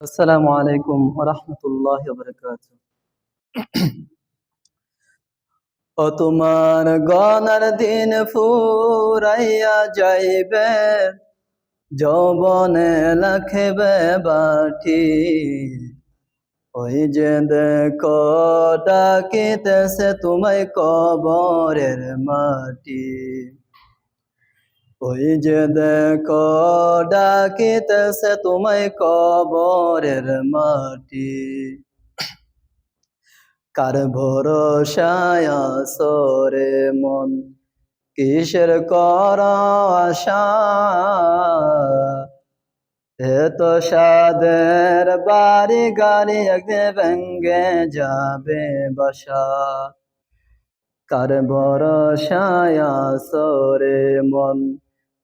আসসালামু আলাইকুম রহমতুল্লাহ বরকাত ও তোমার গনার দিন ফুরাইয়া যাইবে, যৌবনে লখবে বাটি। ওই যে দেখো, ডাকিতেছে তোমায় কবরের মাটি। ওই যে দেখো, ডাকিতেছে তোমায় কবরের মাটি। কার ভরসায় সরে মন? কিসের কর আশা? এত সাদের বাড়ি, গাড়ি একদিন ভেঙ্গে যাবে বাসা। কার ভরসায় সরে মন?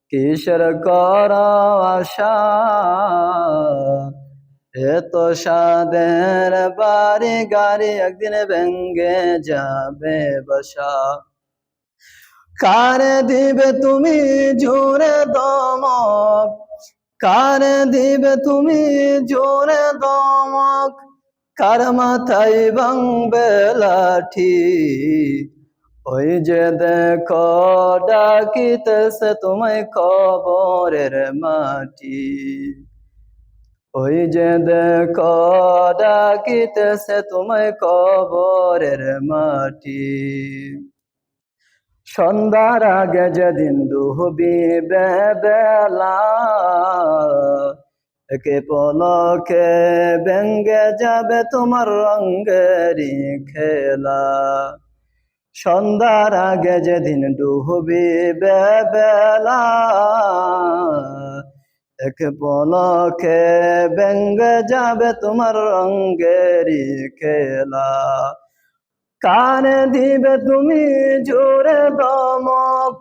কিসের কর আশা? এত সাদের বাড়ি, গাড়ি একদিন ভেঙ্গে যাবে বসা। কার দিবে তুমি জোরে দমক? কার দিবে তুমি জোরে দমক? কার মাথায় ভাঙবে লাঠি? ওই যে দেখো, ডাকিতেছে তোমায় কবরের মাটি। ওই যে দেখো, ডাকিতেছে তোমায় কবরের মাটি। সন্ধ্যার আগে যেদিন ডুবি বেলা একে পলকে ব্যঙ্গে যাবে তোমার রঙ্গেরি খেলা। সন্ধ্যার আগে যেদিন ডুবি বেলা এক পলকে ব্যঙ্গ যাবে তোমার রঙ্গেরি খেলা। কানে দিবে তুমি জোরে দমক,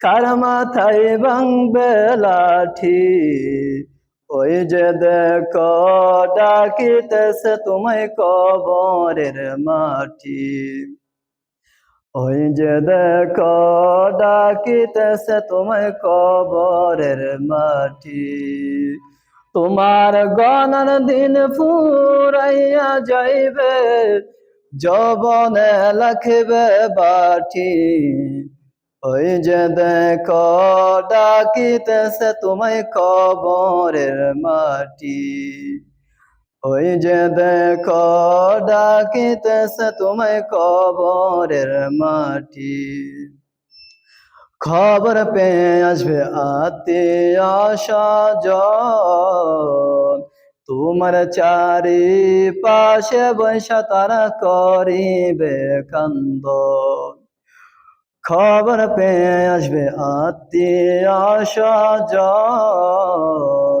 কার মাথায় ভাঙবে লাঠি। ওই যে দেখো, ডাকিতেছে তোমায় কবরের মাটি। ওই যে দেখো ডাকিতেছে তোমায় কবরের মাটি। তোমার গণন দিন ফুরাইয়া যাইবে, যবনে লখবে বাটি। ওই যে দেখো ডাকিতেছে তোমায় কবরের মাটি। ওই যে দেখো, ডাকিতেছে তোমায় কবরের মাটি। খবর পেয়ে আসবে আত্মীয় স্বজন। তোমার চারি পাশে বৈশা তারা করিবে কান্দ খবর পেয়ে আসবে আত্মীয় স্বজন।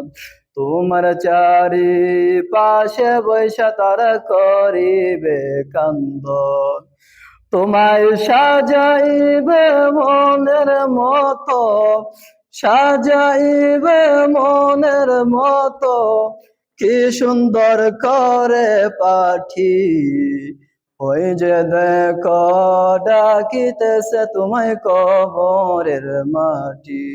তোমার চারি পাশে বৈশা তারা করিবে কান্দ তোমায় সাজাইবে মনের মতো, সাজাইবে মনের মতো, কি সুন্দর করে পাঠি। ওই যে দেখো, ডাকিতেছে তোমায় কবরের মাটি।